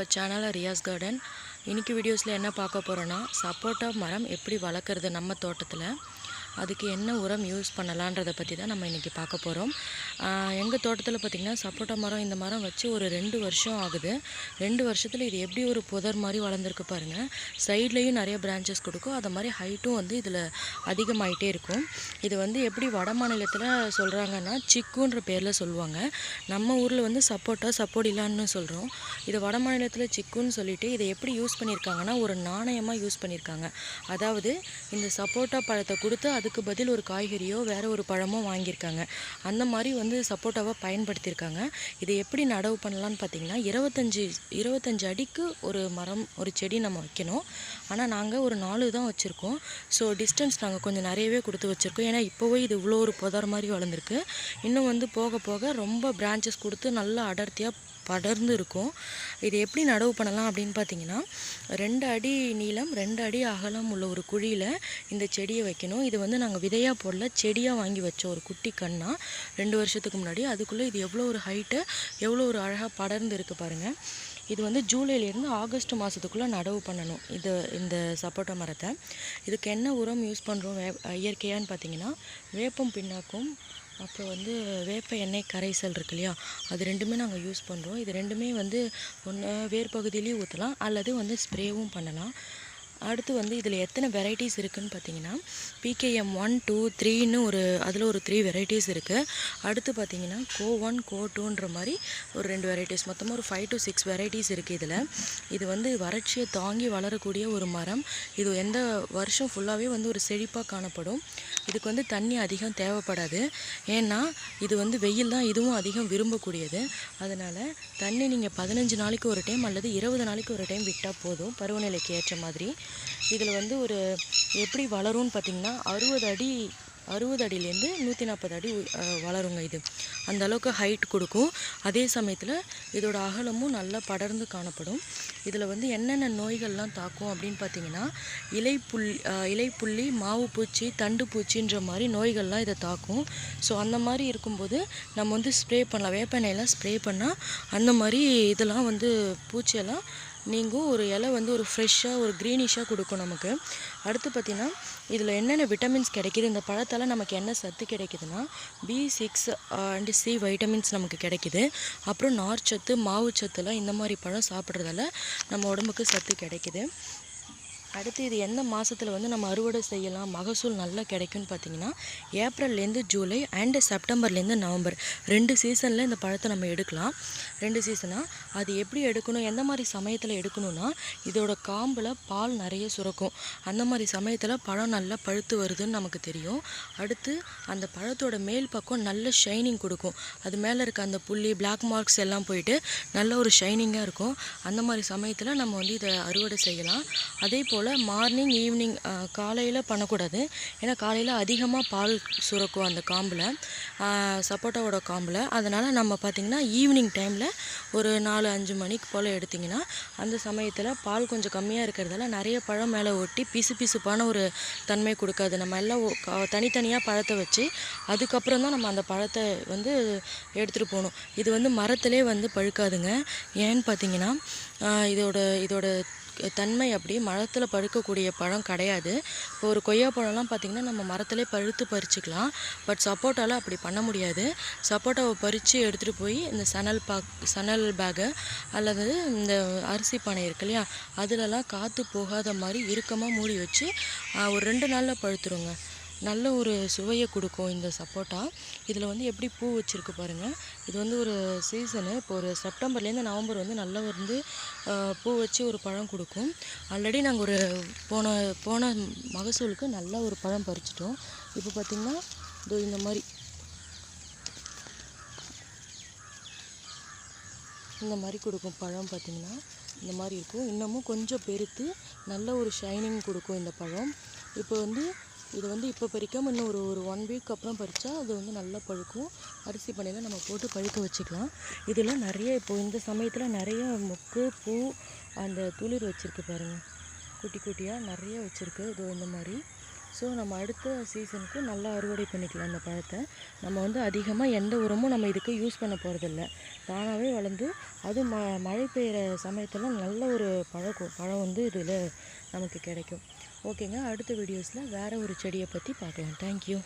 Our channel Riyaz garden இன்னைக்கு வீடியோஸில் என்ன பார்க்க போகிறோன்னா சப்போட்டா மரம் எப்படி வளர்க்குறது நம்ம தோட்டத்தில். அதுக்கு என்ன உரம் யூஸ் பண்ணலான்றதை பற்றி தான் நம்ம இன்றைக்கி பார்க்க போகிறோம் எங்கள் தோட்டத்தில் பார்த்திங்கன்னா சப்போட்டா மரம் இந்த மரம் வச்சு ஒரு ரெண்டு வருஷம் ஆகுது. ரெண்டு வருஷத்தில் இது எப்படி ஒரு புதர் மாதிரி வளர்ந்துருக்கு பாருங்கள் சைட்லேயும் நிறைய பிரான்ச்சஸ் கொடுக்கும். அது மாதிரி ஹைட்டும் வந்து இதில் அதிகமாகிட்டே இருக்கும். இது வந்து எப்படி வட மாநிலத்தில் சொல்கிறாங்கன்னா சிக்குன்ற பேரில் சொல்லுவாங்க. நம்ம ஊரில் வந்து சப்போட்டா சப்போடிலான்னு சொல்கிறோம் இது வட மாநிலத்தில் சிக்குன்னு சொல்லிட்டு இதை எப்படி யூஸ் பண்ணியிருக்காங்கன்னா ஒரு நாணயமாக யூஸ் பண்ணியிருக்காங்க. அதாவது இந்த சப்போட்டா பழத்தை கொடுத்து அது அதுக்கு பதில் ஒரு காய்கறியோ வேறு ஒரு பழமோ வாங்கியிருக்காங்க. அந்த மாதிரி வந்து சப்போட்டாவாக பயன்படுத்தியிருக்காங்க. இதை எப்படி நடவு பண்ணலான்னு பார்த்தீங்கன்னா இருபத்தஞ்சி இருபத்தஞ்சு அடிக்கு ஒரு மரம் ஒரு செடி நம்ம வைக்கணும். ஆனால் நாங்கள் ஒரு நாலு தான் வச்சுருக்கோம். ஸோ டிஸ்டன்ஸ் நாங்கள் கொஞ்சம் நிறையவே கொடுத்து வச்சுருக்கோம். ஏன்னா இப்போவே இது இவ்வளோ ஒரு புதர் மாதிரி வளர்ந்துருக்கு. இன்னும் வந்து போக போக ரொம்ப பிரான்ச்சஸ் கொடுத்து நல்லா அடர்த்தியாக படர்ந்து இருக்கும். இது எப்படி நடவு பண்ணலாம் அப்படின்னு பார்த்தீங்கன்னா ரெண்டு அடி நீளம் ரெண்டு அடி அகலம் உள்ள ஒரு குழியில் இந்த செடியை வைக்கணும். இது வந்து வந்து நாங்கள் விதையாக போடல செடியாக வாங்கி வச்சோம் ஒரு குட்டி கண்ணா. ரெண்டு வருஷத்துக்கு முன்னாடி. அதுக்குள்ளே இது எவ்வளோ ஒரு ஹைட்டு எவ்வளோ ஒரு அழகாக படர்ந்து இருக்குது பாருங்கள் இது வந்து ஜூலைலேருந்து ஆகஸ்ட் மாதத்துக்குள்ளே நடவு பண்ணணும் இது இந்த சப்போட்டா மரத்தை. இதுக்கு என்ன உரம் யூஸ் பண்ணுறோம் வே இயற்கையான்னு பார்த்தீங்கன்னா வேப்பம் பின்னாக்கும் அப்புறம் வந்து வேப்ப எண்ணெய் கரைசல் இருக்கு இல்லையா? அது ரெண்டுமே நாங்கள் யூஸ் பண்ணுறோம் இது ரெண்டுமே வந்து ஒன்று வேர் பகுதியிலையும் ஊற்றலாம் அல்லது வந்து ஸ்ப்ரேவும் பண்ணலாம். அடுத்து வந்து இதில் எத்தனை வெரைட்டிஸ் இருக்குதுன்னு பார்த்தீங்கன்னா பிகேஎம் ஒன் டூ த்ரீன்னு ஒரு அதில் ஒரு த்ரீ வெரைட்டிஸ் இருக்குது அடுத்து பார்த்தீங்கன்னா கோ ஒன் கோ டூன்ற மாதிரி ஒரு ரெண்டு வெரைட்டிஸ் மொத்தமாக ஒரு ஃபைவ் டு சிக்ஸ் வெரைட்டிஸ் இருக்குது இதில். இது வந்து வறட்சியை தாங்கி வளரக்கூடிய ஒரு மரம். இது எந்த வருஷம் ஃபுல்லாகவே வந்து ஒரு செழிப்பாக காணப்படும். இதுக்கு வந்து தண்ணி அதிகம் தேவைப்படாது. ஏன்னா இது வந்து வெயில் தான் இதுவும் அதிகம் விரும்பக்கூடியது. அதனால் தண்ணி நீங்கள் பதினஞ்சு நாளைக்கு ஒரு டைம் அல்லது இருபது நாளைக்கு ஒரு டைம் விட்டால் போதும். பருவநிலைக்கு ஏற்ற மாதிரி. இதில் வந்து ஒரு எப்படி வளரும்னு பார்த்திங்கன்னா அறுபது அடி அறுபது அடியிலேருந்து நூற்றி நாற்பது அடி வளருங்க இது. அந்த அளவுக்கு ஹைட் கொடுக்கும். அதே சமயத்தில் இதோட அகலமும் நல்லா படர்ந்து காணப்படும். இதில் வந்து என்னென்ன நோய்கள்லாம் தாக்கும் அப்படின்னு பார்த்தீங்கன்னா இலைப்புள் இலை இலைப்புள்ளி மாவு பூச்சி தண்டு பூச்சின்ற மாதிரி நோய்கள்லாம் இதை தாக்கும். ஸோ அந்த மாதிரி இருக்கும்போது நம்ம வந்து ஸ்ப்ரே பண்ணலாம். வேப்பெண்ணெயெல்லாம் ஸ்ப்ரே பண்ணால் அந்த மாதிரி இதெல்லாம் வந்து பூச்சியெல்லாம் நீங்கும் ஒரு இலை வந்து ஒரு ஃப்ரெஷ்ஷாக ஒரு க்ரீனிஷாக கொடுக்கும் நமக்கு. அடுத்து பார்த்திங்கன்னா இதில் என்னென்ன விட்டமின்ஸ் கிடைக்கிது? இந்த பழத்தால் நமக்கு என்ன சத்து கிடைக்குதுன்னா B six and C vitamins நமக்கு கிடைக்கிது. அப்புறம் நார்ச்சத்து மாவுச்சத்துலாம் இந்த மாதிரி பழம் சாப்பிட்றதால நம்ம உடம்புக்கு சத்து கிடைக்குது. அடுத்து இது எந்த மாதத்தில் வந்து நம்ம அறுவடை செய்யலாம்? மகசூல் நல்லா கிடைக்கும்னு பார்த்தீங்கன்னா ஏப்ரல்லேருந்து ஜூலை அண்டு செப்டம்பர்லேருந்து நவம்பர். ரெண்டு சீசனில் இந்த பழத்தை நம்ம எடுக்கலாம். ரெண்டு சீசனாக அது எப்படி எடுக்கணும்? எந்த மாதிரி சமயத்தில் எடுக்கணும்னா இதோட காம்பில் பால் நிறைய சுரக்கும். அந்த மாதிரி சமயத்தில் பழம் நல்லா பழுத்து வருதுன்னு நமக்கு தெரியும். அடுத்து அந்த பழத்தோட மேல் பக்கம் நல்ல ஷைனிங் கொடுக்கும். அது மேலே இருக்க அந்த புள்ளி பிளாக் மார்க்ஸ் எல்லாம் போயிட்டு நல்ல ஒரு ஷைனிங்காக இருக்கும். அந்த மாதிரி சமயத்தில் நம்ம வந்து இதை அறுவடை செய்யலாம். அதே போல் மார்னிங் ஈவினிங் காலையில் பண்ணக்கூடாது. ஏன்னா காலையில் அதிகமாக பால் சுரக்கும் அந்த காம்பில். சப்போட்டாவோட காம்பில். அதனால் நம்ம பார்த்திங்கன்னா ஈவினிங் டைமில் ஒரு நாலு அஞ்சு மணிக்கு போல் எடுத்திங்கன்னா அந்த சமயத்தில் பால் கொஞ்சம் கம்மியாக இருக்கிறதால நிறைய பழம் மேலே ஒட்டி பிசு பிசுப்பான ஒரு தன்மை கொடுக்காது. நம்ம எல்லாம் தனித்தனியாக பழத்தை வச்சு அதுக்கப்புறம் தான் நம்ம அந்த பழத்தை வந்து எடுத்துகிட்டு போகணும். இது வந்து மரத்திலே வந்து பழுக்காதுங்க. ஏன்னு பார்த்தீங்கன்னா இதோட இதோட தன்மை அப்படி மரத்தில் பழுக்கக்கூடிய பழம் கிடையாது. இப்போ ஒரு கொய்யா பழம்லாம் பார்த்திங்கன்னா நம்ம மரத்திலே பழுத்து பறிச்சுக்கலாம். பட் சப்போட்டாவில் அப்படி பண்ண முடியாது. சப்போட்டாவை பறித்து எடுத்துகிட்டு போய் இந்த சணல் பாக் சணல் பேகு அல்லது இந்த அரிசி பானை இருக்கு இல்லையா அதிலலாம் காற்று போகாத மாதிரி இறுக்கமாக மூடி வச்சு ஒரு ரெண்டு நாளில் பழுத்துருங்க. நல்ல ஒரு சுவையை கொடுக்கும் இந்த சப்போட்டா. இதில் வந்து எப்படி பூ வச்சுருக்கு பாருங்கள் இது வந்து ஒரு சீசனு இப்போ ஒரு செப்டம்பர்லேருந்து நவம்பர் வந்து நல்லா வந்து பூ வச்சு ஒரு பழம் கொடுக்கும். ஆல்ரெடி நாங்கள் ஒரு போன போன மகசூலுக்கு நல்ல ஒரு பழம் பறிச்சிட்டோம். இப்போ பார்த்திங்கன்னா இது இந்த மாதிரி. இந்த மாதிரி கொடுக்கும் பழம் பார்த்திங்கன்னா இந்த மாதிரி இருக்கும். இன்னமும் கொஞ்சம் பெருத்து நல்ல ஒரு ஷைனிங் கொடுக்கும் இந்த பழம். இப்போ வந்து இது வந்து இப்போ பறிக்காமல் இன்னும் ஒரு ஒரு ஒன் வீக் அப்புறம் பறித்தா அது வந்து நல்லா பழுக்கும். அரிசி பண்ணையில் நம்ம போட்டு பழுக்க வச்சுக்கலாம். இதில் நிறைய இப்போ இந்த சமயத்தில் நிறைய மொக்கு பூ அந்த துளிர் வச்சுருக்கு பாருங்கள் குட்டி குட்டியாக நிறைய வச்சுருக்கு. இது இந்த மாதிரி. ஸோ நம்ம அடுத்த சீசனுக்கு நல்லா அறுவடை பண்ணிக்கலாம் இந்த பழத்தை. நம்ம வந்து அதிகமாக எந்த உரமும் நம்ம இதுக்கு யூஸ் பண்ண போகிறதில்ல தானாகவே வளர்ந்து அது ம மழை பெய்கிற சமயத்தில் நல்ல ஒரு பழம் பழம் வந்து இதில் நமக்கு கிடைக்கும். ஓகேங்க அடுத்த வீடியோஸில் வேறு ஒரு செடியை பற்றி பார்க்கலாம். தேங்க்யூ